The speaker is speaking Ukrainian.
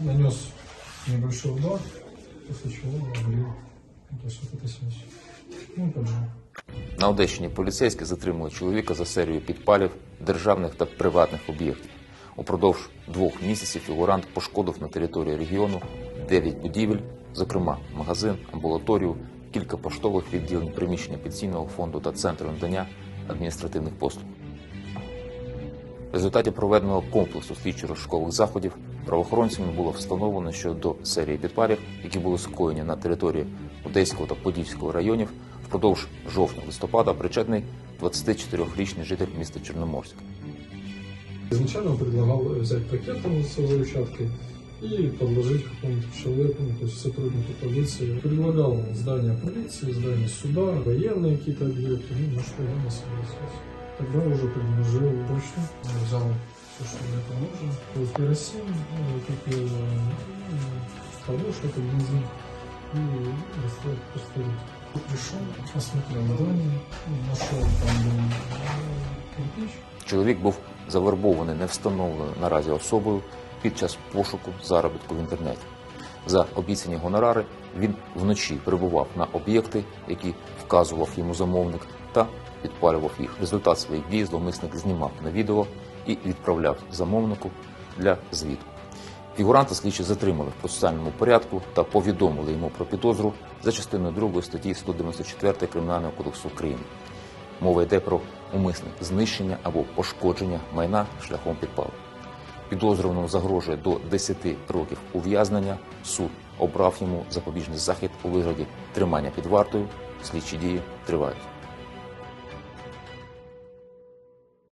нанес небольшой удар, после чего есть это. Ну, и. На Одещині поліцейські затримали чоловіка за серію підпалів державних та приватних об'єктів. Упродовж двох місяців фігурант пошкодив на території регіону 9 будівель, зокрема магазин, амбулаторію, кілька поштових відділень приміщення пенсійного фонду та центру надання адміністративних послуг. В результаті проведеного комплексу слідчо-розшукових заходів правоохоронцями було встановлено, що до серії підпалів, які були скоєні на території Одеського та Подільського районів, впродовж жовтня-листопада причетний 24-річний житель міста Чорноморськ. Изначально он предлагал взять пакет там с взрывчаткой и подложить какому-то человеку, ну, то есть сотруднику полиции. Предлагал здание полиции, здание суда, военные какие-то объекты, ну, на что я не согласился. Тогда уже предложил точно, я взял все, что мне это нужно. Вот керосин, э, купил э, калош, это бензин, и достал пистолет. Пришел, осмотрел здание, ну, нашел там был, э, кирпич, Чоловік був завербований невстановленою наразі особою під час пошуку заробітку в інтернеті. За обіцяні гонорари він вночі прибував на об'єкти, які вказував йому замовник, та підпалював їх. Результат своїх дій зловмисник знімав на відео і відправляв замовнику для звіту. Фігуранта слідчі затримали в процесуальному порядку та повідомили йому про підозру за частиною 2 статті 194 Кримінального кодексу України. Мова йде про умисне знищення або пошкодження майна шляхом підпалу. Підозрюваному загрожує до 10 років ув'язнення. Суд обрав йому запобіжний захід у вигляді тримання під вартою. Слідчі дії тривають.